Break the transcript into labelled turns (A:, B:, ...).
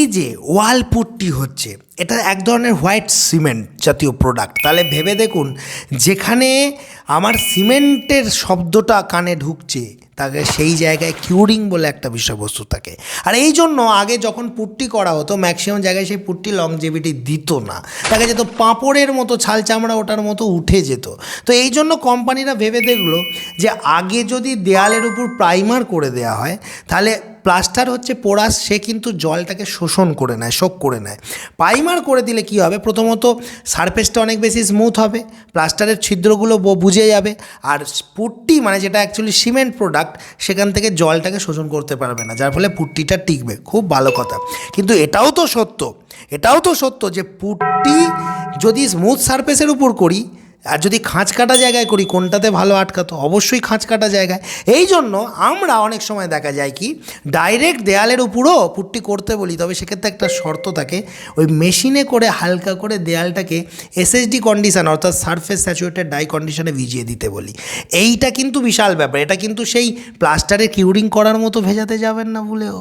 A: এই যে ওয়াল পুট্টি হচ্ছে, এটা এক ধরনের হোয়াইট সিমেন্ট জাতীয় প্রোডাক্ট তাহলে ভেবে দেখুন, যেখানে আমার সিমেন্টের শব্দটা কানে ঢুকছে, তাকে সেই জায়গায় কিউরিং বলে একটা বিষয়বস্তু থাকে। আর এই জন্য আগে যখন পুট্টি করা হতো ম্যাক্সিমাম জায়গায় সেই পুট্টি লংজেভিটি দিত না। তাকে যেত পাঁপড়ের মতো ছাল চামড়া ওটার মতো উঠে যেত। তো এই জন্য কোম্পানিরা ভেবে দেখল যে আগে যদি দেয়ালের উপর প্রাইমার করে দেওয়া হয়, তাহলে প্লাস্টার হচ্ছে পোড়াশ সে কিন্তু জলটাকে শোষণ করে নেয়, শোক করে নেয়। প্রাইমার করে দিলে কি হবে? প্রথমত সারফেসটা অনেক বেশি স্মুথ হবে, প্লাস্টারের ছিদ্রগুলো বুঝে যাবে, আর পুট্টি মানে যেটা অ্যাকচুয়ালি সিমেন্ট প্রোডাক্ট সেখান থেকে জলটাকে শোষণ করতে পারবে না, যার ফলে পুট্টিটা টিকবে। খুব ভালো কথা। কিন্তু এটাও তো সত্য, এটাও তো সত্য যে পুট্টি যদি স্মুথ সারফেসের উপর করি আর যদি খাঁচ কাটা জায়গায় করি, কোনটাতে ভালো আটকাতো অবশ্যই খাঁচ কাটা জায়গায়। এই জন্য আমরা অনেক সময় দেখা যায় কি ডাইরেক্ট দেয়ালের উপরও পুট্টি করতে বলি, তবে সেক্ষেত্রে একটা শর্ত থাকে, ওই মেশিনে করে হালকা করে দেয়ালটাকে এসএসডি কন্ডিশান অর্থাৎ সারফেস স্যাচুরেটেড ডাই কন্ডিশনে ভিজিয়ে দিতে বলি। এইটা কিন্তু বিশাল ব্যাপার, এটা কিন্তু সেই প্লাস্টারে কিউরিং করার মতো ভেজাতে যাবেন না বলেও।